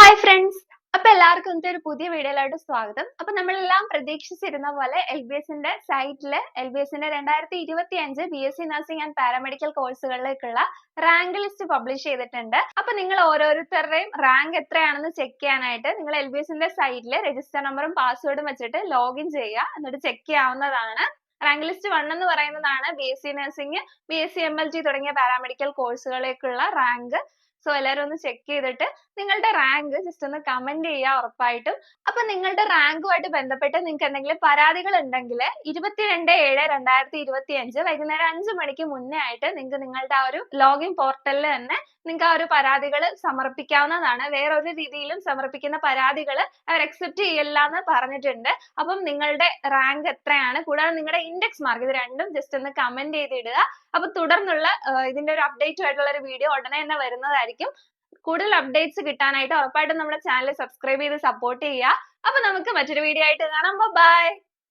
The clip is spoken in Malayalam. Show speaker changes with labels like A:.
A: ഹായ് ഫ്രണ്ട്സ് അപ്പൊ എല്ലാവർക്കും ഇന്നത്തെ ഒരു പുതിയ വീഡിയോയിലോട്ട് സ്വാഗതം. അപ്പൊ നമ്മളെല്ലാം പ്രതീക്ഷിച്ചിരുന്ന പോലെ എൽ ബി എസിന്റെ സൈറ്റിൽ എൽ ബി എസിന്റെ രണ്ടായിരത്തി ഇരുപത്തി അഞ്ച് B S C nursing and paramedical കോഴ്സുകളിലേക്കുള്ള rank list publish ചെയ്തിട്ടുണ്ട്. അപ്പൊ നിങ്ങൾ ഓരോരുത്തരുടെയും റാങ്ക് എത്രയാണെന്ന് ചെക്ക് ചെയ്യാനായിട്ട് നിങ്ങൾ എൽ ബി എസിന്റെ സൈറ്റിൽ രജിസ്റ്റർ നമ്പറും പാസ്വേഡും വെച്ചിട്ട് ലോഗിൻ ചെയ്യുക. എന്നിട്ട് ചെക്ക് ചെയ്യാവുന്നതാണ്. റാങ്ക് ലിസ്റ്റ് വൺ എന്ന് പറയുന്നതാണ് B S C nursing B S C M L T തുടങ്ങിയ പാരാമെഡിക്കൽ കോഴ്സുകളിലേക്കുള്ള റാങ്ക് സോ എല്ലാവരും ഒന്ന് ചെക്ക് ചെയ്തിട്ട് നിങ്ങളുടെ റാങ്ക് ജസ്റ്റ് ഒന്ന് കമന്റ് ചെയ്യുക ഉറപ്പായിട്ടും. അപ്പൊ നിങ്ങളുടെ റാങ്കുമായിട്ട് ബന്ധപ്പെട്ട് നിങ്ങൾക്ക് എന്തെങ്കിലും പരാതികൾ ഉണ്ടെങ്കിൽ ഇരുപത്തിരണ്ട് ഏഴ് രണ്ടായിരത്തി ഇരുപത്തി അഞ്ച് വൈകുന്നേരം അഞ്ച് മണിക്ക് മുന്നേ ആയിട്ട് നിങ്ങൾക്ക് നിങ്ങളുടെ ആ ഒരു ലോഗിൻ പോർട്ടലിൽ തന്നെ നിങ്ങൾക്ക് ആ ഒരു പരാതികൾ സമർപ്പിക്കാവുന്നതാണ്. ഒരു രീതിയിലും സമർപ്പിക്കുന്ന പരാതികൾ അവർ അക്സെപ്റ്റ് ചെയ്യില്ല എന്ന് പറഞ്ഞിട്ടുണ്ട്. അപ്പം നിങ്ങളുടെ റാങ്ക് എത്രയാണ്? കൂടാതെ നിങ്ങളുടെ ഇൻഡെക്സ് മാർക്ക് ഇത് രണ്ടും ജസ്റ്റ് ഒന്ന് കമന്റ് ചെയ്തിടുക. അപ്പൊ തുടർന്നുള്ള ഇതിന്റെ ഒരു അപ്ഡേറ്റ് ആയിട്ടുള്ള ഒരു വീഡിയോ ഉടനെ തന്നെ വരുന്നതായിരിക്കും. കൂടുതൽ അപ്ഡേറ്റ്സ് കിട്ടാനായിട്ട് ഉറപ്പായിട്ടും നമ്മുടെ ചാനൽ സബ്സ്ക്രൈബ് ചെയ്ത് സപ്പോർട്ട് ചെയ്യുക. അപ്പൊ നമുക്ക് മറ്റൊരു വീഡിയോ ആയിട്ട് കാണാം. ബൈ